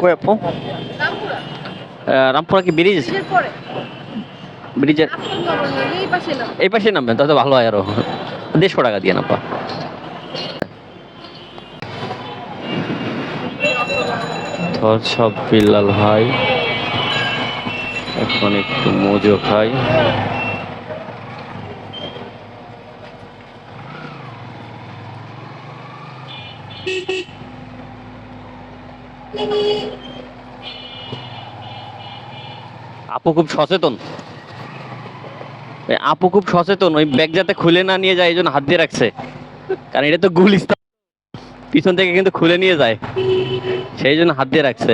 কই আপু? রামপুরা কি ব্রিজ? ব্রিজের এই পাশে না এই পাশে নামবেন তাহলে ভালো হয় আরও। দেড়শো টাকা দিয়ে নাপা ধর সব বিল্লাল ভাই। এখন একটু মজো খাই। আপু খুব সচেতন। আপু খুব সচেতন, ওই ব্যাগ যাতে খুলে না নিয়ে যায়, এই জন্য হাত দিয়ে রাখছে। কারণ এটা তো গুলিস্তান। পিছন থেকে কিন্তু খুলে নিয়ে যায়। সেই জন্য হাত দিয়ে রাখছে।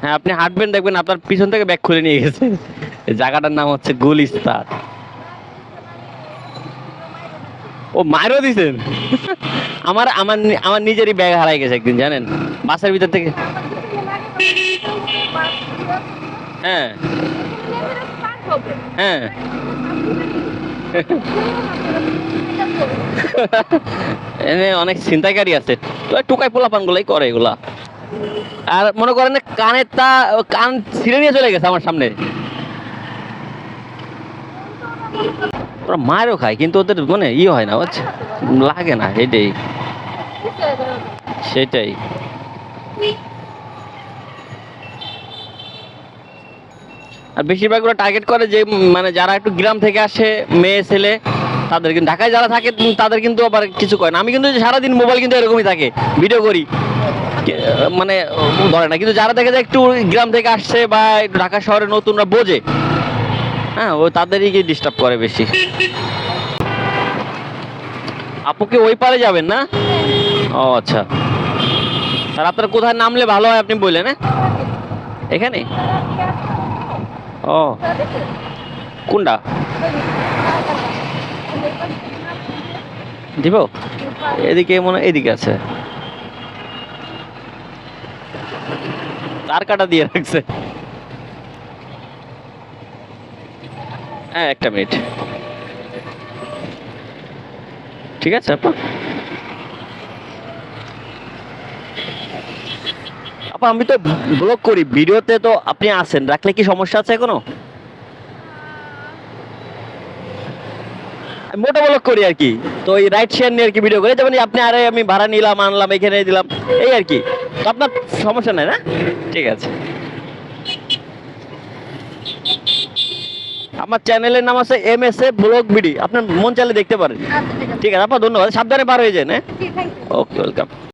হ্যাঁ আপনি হাঁটবেন, দেখবেন আপনার পিছন থেকে ব্যাগ খুলে নিয়ে গেছে। জায়গাটার নাম হচ্ছে গুলিস্তান। ও মারও দিছেন? আমার আমার আমার নিজেরই ব্যাগ হারাই গেছে একদিন, জানেন? বাসের ভিতর থেকে। হ্যাঁ। হ্যাঁ। এনে অনেক ছিনতাইকারী আছে। টুকাই পোলাপান গুলাই করে এগুলা। আর মনে করেন কানের তা কান ছিঁড়ে নিয়ে চলে গেছে আমার সামনে। ওরা মারও খায়, কিন্তু ওদের মানে ই হয় না, বুঝছে? লাগে না, এটাই। সেটাই। আর বেশিরভাগ ওরা টার্গেট করে যে মানে যারা একটু গ্রাম থেকে আসে, মেয়ে, ছেলে, তাদের কিন্তু ঢাকায় যারা থাকে তাদের কিন্তু আবার কিছু করে না। আমি কিন্তু সারাদিন মোবাইল কিন্তু এরকমই থাকে ভিডিও করি। মানে ধরে না, কিন্তু যারা দেখে যায় একটু গ্রাম থেকে আসছে বা একটু ঢাকা শহরে নতুনরা বোঝে হ্যাঁ ও তাদেরই ডিস্টার্ব করে বেশি। আপু কি ওই পারে যাবেন না? ও আচ্ছা। আর আপনার কোথায় নামলে ভালো হয় আপনি বললেন হ্যাঁ? এখানে? ও। কোনটা? দিব এদিকে মনে এদিকে আছে। তার কাটা দিয়ে রাখছে। হ্যাঁ একটা মিনিট। ঠিক আছে আপা? আপা আমি তো ব্লগ করি ভিডিওতে তো আপনি আছেন রাখলে কি সমস্যা আছে কোনো মোটা ব্লগ করি আর কি তো এই রাইট শেয়ার নিয়ে আর কি ভিডিও করি যেমন আপনি আরে আমি ভাড়া নিলাম আনলাম এখানে দিলাম এই আর কি। তো আপনার সমস্যা নাই না? ঠিক আছে। আমার চ্যানেলের নাম আছে এম এস এ ব্লগ ভিডি আপনার মন চাইলে দেখতে পারেন। আচ্ছা ঠিক আছে। আপনার ধন্যবাদ। সাবধানে পার হয়ে যান হ্যাঁ? Okay welcome